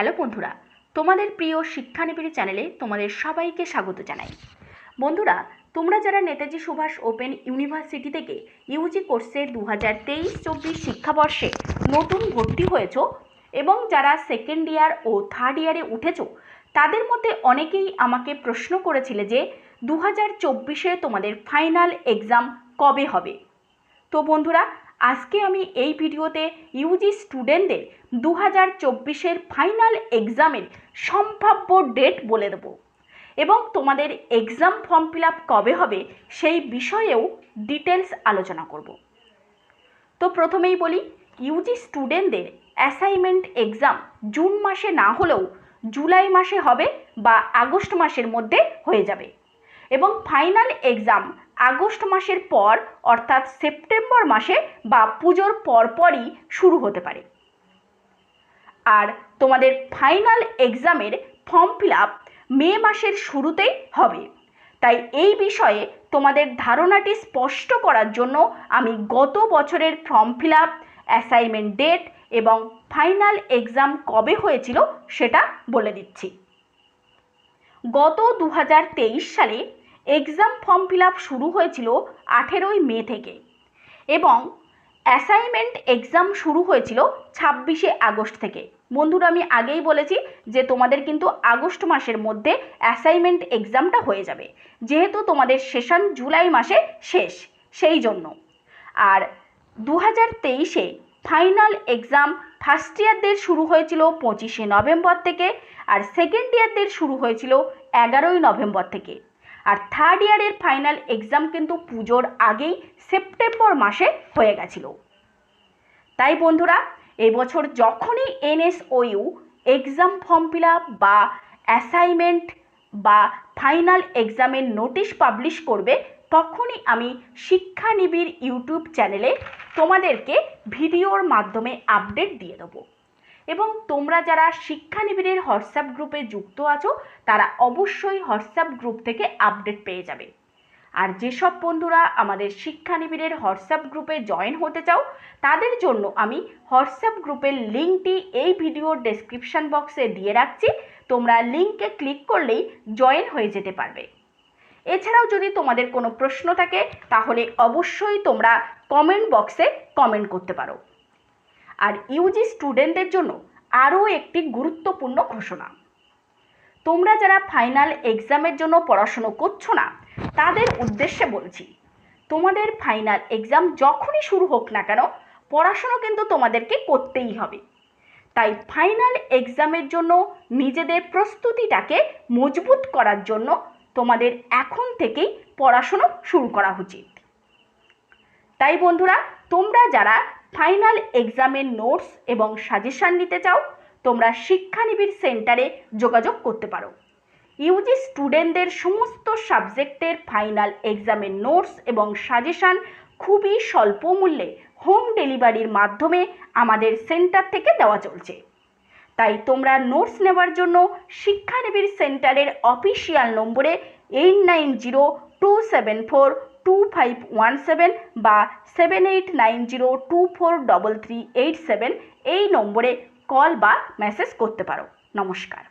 Hello বন্ধুরা, তোমাদের প্রিয় শিক্ষানিবিড়ি চ্যানেলে তোমাদের সবাইকে স্বাগত জানাই। বন্ধুরা, তোমরা যারা নেতাজি সুভাষ ওপেন ইউনিভার্সিটি থেকে ইউজি কোর্সে দু হাজার তেইশ চব্বিশ শিক্ষাবর্ষে নতুন ভর্তি হয়েছো এবং যারা সেকেন্ড ইয়ার ও থার্ড ইয়ারে উঠেছ, তাদের মধ্যে অনেকেই আমাকে প্রশ্ন করেছিলে যে দু হাজার চব্বিশে তোমাদের ফাইনাল এক্সাম কবে হবে? তো বন্ধুরা আজকে আমি এই ভিডিওতে ইউজি স্টুডেন্টদের দু হাজার চব্বিশের ফাইনাল এক্সামের সম্ভাব্য ডেট বলে দেবো। এবং তোমাদের এক্সাম ফর্ম ফিল কবে হবে সেই বিষয়েও ডিটেলস আলোচনা করব। তো প্রথমেই বলি ইউজি স্টুডেন্টদের অ্যাসাইনমেন্ট এক্সাম জুন মাসে না হলেও জুলাই মাসে হবে বা আগস্ট মাসের মধ্যে হয়ে যাবে। এবং ফাইনাল এক্সাম আগস্ট মাসের পর, অর্থাৎ সেপ্টেম্বর মাসে বা পুজোর পরপরই শুরু হতে পারে। আর তোমাদের ফাইনাল এক্সামের ফর্ম ফিল আপ মে মাসের শুরুতেই হবে। তাই এই বিষয়ে তোমাদের ধারণাটি স্পষ্ট করার জন্য আমি গত বছরের form fill up, assignment date এবং ফাইনাল এক্সাম কবে হয়েছিল সেটা বলে দিচ্ছি। গত দু হাজার তেইশ সালে এক্সাম ফর্ম ফিল শুরু হয়েছিল আঠেরোই মে থেকে এবং অ্যাসাইনমেন্ট এক্সাম শুরু হয়েছিল ছাব্বিশে আগস্ট থেকে। বন্ধুরা, আমি আগেই বলেছি যে তোমাদের কিন্তু আগস্ট মাসের মধ্যে অ্যাসাইনমেন্ট এক্সামটা হয়ে যাবে। যেহেতু তোমাদের সেশন জুলাই মাসে শেষ, সেই জন্য। আর দু হাজার তেইশে ফাইনাল এক্সাম ফার্স্ট ইয়ারদের শুরু হয়েছিল পঁচিশে নভেম্বর থেকে, আর সেকেন্ড ইয়ারদের শুরু হয়েছিল এগারোই নভেম্বর থেকে। আর থার্ড ইয়ারের ফাইনাল এক্সাম কিন্তু পুজোর আগেই সেপ্টেম্বর মাসে হয়ে গেছিল। তাই বন্ধুরা এবছর যখনই এনএসওইউ এক্সাম ফর্ম ফিল বা অ্যাসাইনমেন্ট বা ফাইনাল এক্সামের নোটিশ পাবলিশ করবে, তখনই আমি শিক্ষানিবিড় ইউটিউব চ্যানেলে তোমাদেরকে ভিডিওর মাধ্যমে আপডেট দিয়ে দেবো। এবং তোমরা যারা শিক্ষানিবিড়ের হোয়াটসঅ্যাপ গ্রুপে যুক্ত আছো, তারা অবশ্যই হোয়াটসঅ্যাপ গ্রুপ থেকে আপডেট পেয়ে যাবে। আর যেসব বন্ধুরা আমাদের শিক্ষানিবিড়ের হোয়াটসঅ্যাপ গ্রুপে জয়েন হতে চাও, তাদের জন্য আমি হোয়াটসঅ্যাপ গ্রুপের লিঙ্কটি এই ভিডিওর ডেসক্রিপশন বক্সে দিয়ে রাখছি। তোমরা লিঙ্কে ক্লিক করলেই জয়েন হয়ে যেতে পারবে। এছাড়াও যদি তোমাদের কোনো প্রশ্ন থাকে, তাহলে অবশ্যই তোমরা কমেন্ট বক্সে কমেন্ট করতে পারো। আর ইউজি স্টুডেন্টদের জন্য আরও একটি গুরুত্বপূর্ণ ঘোষণা। তোমরা যারা ফাইনাল এক্সামের জন্য পড়াশুনো করছ না, তাদের উদ্দেশ্যে বলছি, তোমাদের ফাইনাল এক্সাম যখনই শুরু হোক না কেন, পড়াশুনো কিন্তু তোমাদেরকে করতেই হবে। তাই ফাইনাল এক্সামের জন্য নিজেদের প্রস্তুতিটাকে মজবুত করার জন্য তোমাদের এখন থেকেই পড়াশুনো শুরু করা উচিত। তাই বন্ধুরা, তোমরা যারা ফাইনাল এক্সামের নোটস এবং সাজেশান নিতে চাও, তোমরা শিক্ষানিবিড় সেন্টারে যোগাযোগ করতে পারো। ইউজি স্টুডেন্টদের সমস্ত সাবজেক্টের ফাইনাল এক্সামের নোটস এবং সাজেশান খুবই স্বল্প মূল্যে হোম ডেলিভারির মাধ্যমে আমাদের সেন্টার থেকে দেওয়া চলছে। তাই তোমরা নোটস নেওয়ার জন্য শিক্ষানিবিড় সেন্টারের অফিসিয়াল নম্বরে eight nine zero two seven four two five one seven বা seven eight nine zero two four double three eight seven এই নম্বরে কল বা মেসেজ করতে পারো। নমস্কার।